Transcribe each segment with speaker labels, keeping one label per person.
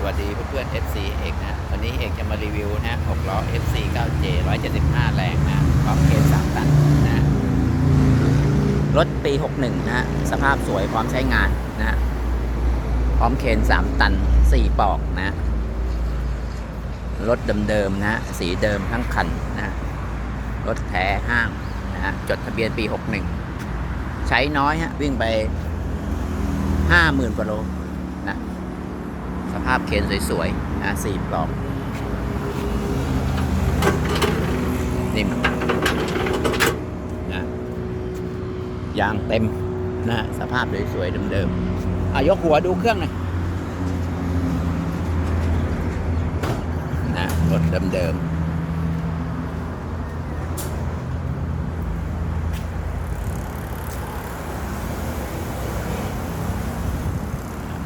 Speaker 1: สวัสดีเพื่อนๆ FC เอกนะวันนี้เอกจะมารีวิวนะ6ล้อ FC 9J 175 แรงนะพร้อมเกณฑ์3ตันนะรถปี 61 นะฮะสภาพสวยพร้อมใช้งานนะพร้อมเคน3 ตัน 4 ปอกนะรถเดิมๆนะสีเดิมทั้งคันนะรถแท้ห้างนะฮะจดทะเบียนปี 61 ใช้น้อยฮะวิ่งไป 50,000กว่าโล ภาพเคนสวยๆนะสี่ปลอกนิ่มนะยางเต็มนะสภาพสวยๆเดิมๆอะยกหัวดูเครื่องหน่อยนะรถเดิมๆ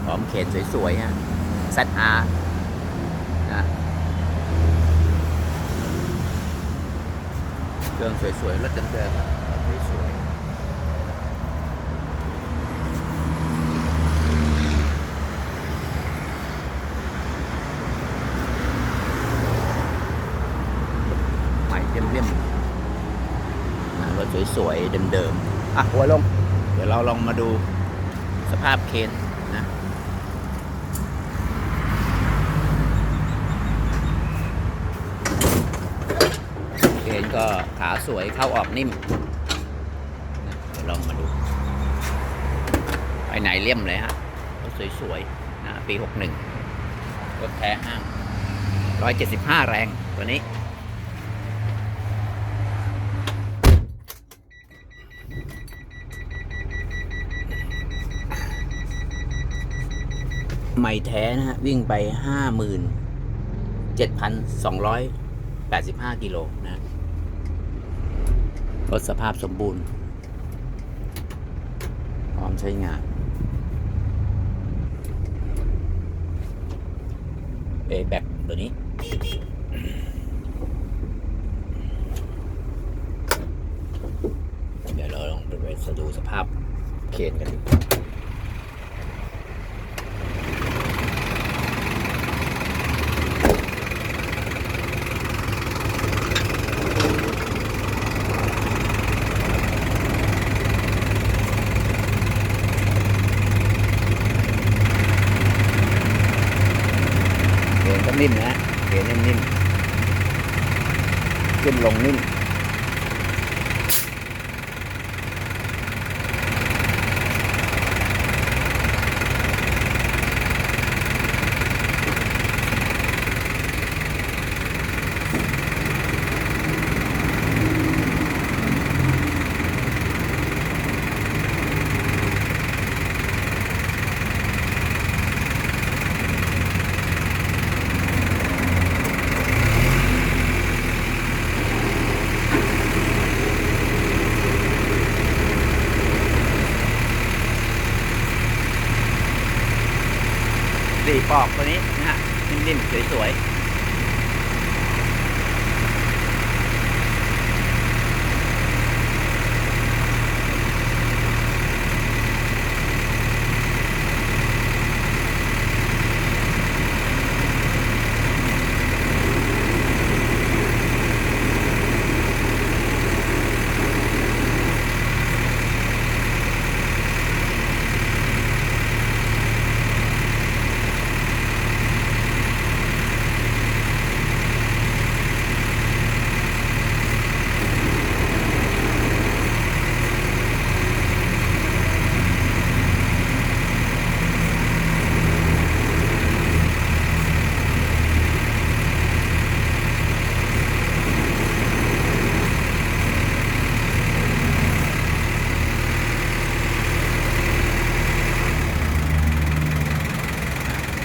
Speaker 1: พร้อมเขนสวยๆฮะ ZR นะเครื่องสวยๆรถเดิมๆสวยใหม่เลี่ยมๆรถสวยๆเดิมๆอะหัวลง เดี๋ยวเราลองมาดูสภาพเคนนะ เกณฑ์ก็ขา สวยเข้าออกนิ่มเดี๋ยวลองมาดู ไปไหนเลี่ยมเลยฮะรถสวยๆนะปีหกหนึ่งรถแท้ห้างร้อยเจ็ดสิบห้าแรงตัวนี้ใหม่แท้นะฮะ วิ่งไปห้าหมื่นเจ็ดพันสองร้อยแปดสิบห้ากิโลนะ รถสภาพสมบูรณ์พร้อมใช้งาน เอแบกตัวนี้ เดี๋ยวเราลองไปดูสภาพเคนกันดีกว่า นิ่มนะเขียนนิ่มๆขึ้นลงนิ่ม สี่ปอกตัวนี้นะฮะนิ่มๆสวยๆ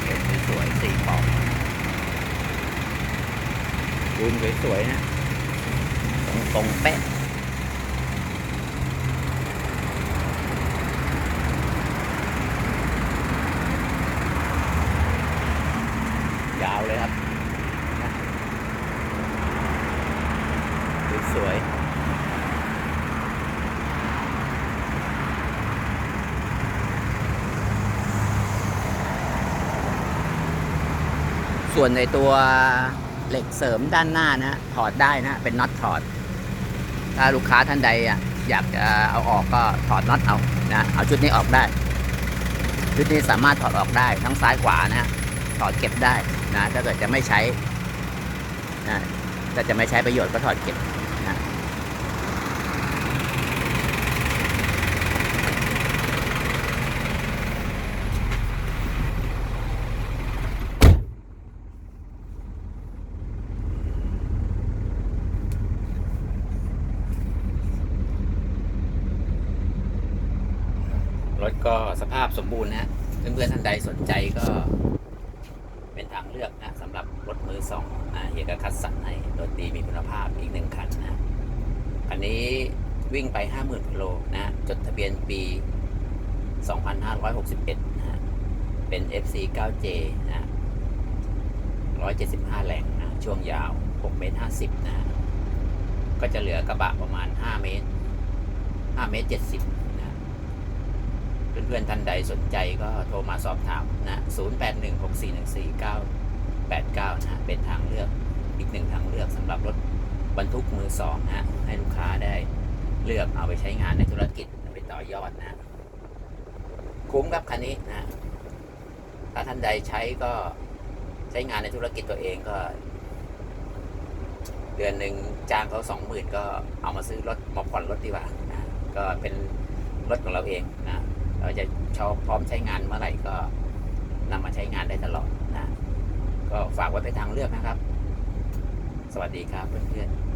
Speaker 1: เขียนสวยๆสี่ปอก รูนสวยๆนะตรงๆเป๊ะยาวเลยครับ สวยส่วนในตัว เหล็กเสริมด้านหน้านะถอดได้นะเป็นน็อตถอด ถ้าลูกค้าท่านใดอยากจะเอาออกก็ถอดน็อตเอานะเอาชุดนี้ออกได้ ชุดนี้สามารถถอดออกได้ทั้งซ้ายขวานะฮะถอดเก็บได้นะถ้าเกิดจะไม่ใช้นะถ้าจะไม่ใช้ประโยชน์ก็ถอดเก็บนะ รถก็สภาพสมบูรณ์นะฮะเพื่อนๆท่านใดสนใจก็ เป็นทางเลือกนะสำหรับรถมือสองนะเฮียก็คัดสรรให้รถดีมีคุณภาพอีกหนึ่งคันนะอันนี้วิ่งไป 50,000กิโลนะจดทะเบียนปี 2561นะฮะเป็น FC 9J นะ 175 แรงนะ ช่วงยาว 6 เมตร 50 นะ ก็จะเหลือกระบะประมาณ 5 เมตร 5 เมตร 70 เพื่อนๆท่านใดสนใจก็โทรมาสอบถามนะ0816414989นะฮะเป็นทางเลือกอีกหนึ่งทางเลือกสำหรับรถบรรทุกมือสองนะฮะให้ลูกค้าได้เลือกเอาไปใช้งานในธุรกิจไปต่อยอดนะคุ้มครับคันนี้นะถ้าท่านใดใช้ก็ใช้งานในธุรกิจตัวเองก็ เดือนหนึ่งจ้างเขาสองหมื่นก็เอามาซื้อรถมาผ่อนรถดีกว่านะก็เป็นรถของเราเองนะ เราจะชอบพร้อมใช้งานเมื่อไหร่ก็นำมาใช้งานได้ตลอดนะ ก็ฝากไว้เป็นทางเลือกนะครับ สวัสดีครับเพื่อนๆ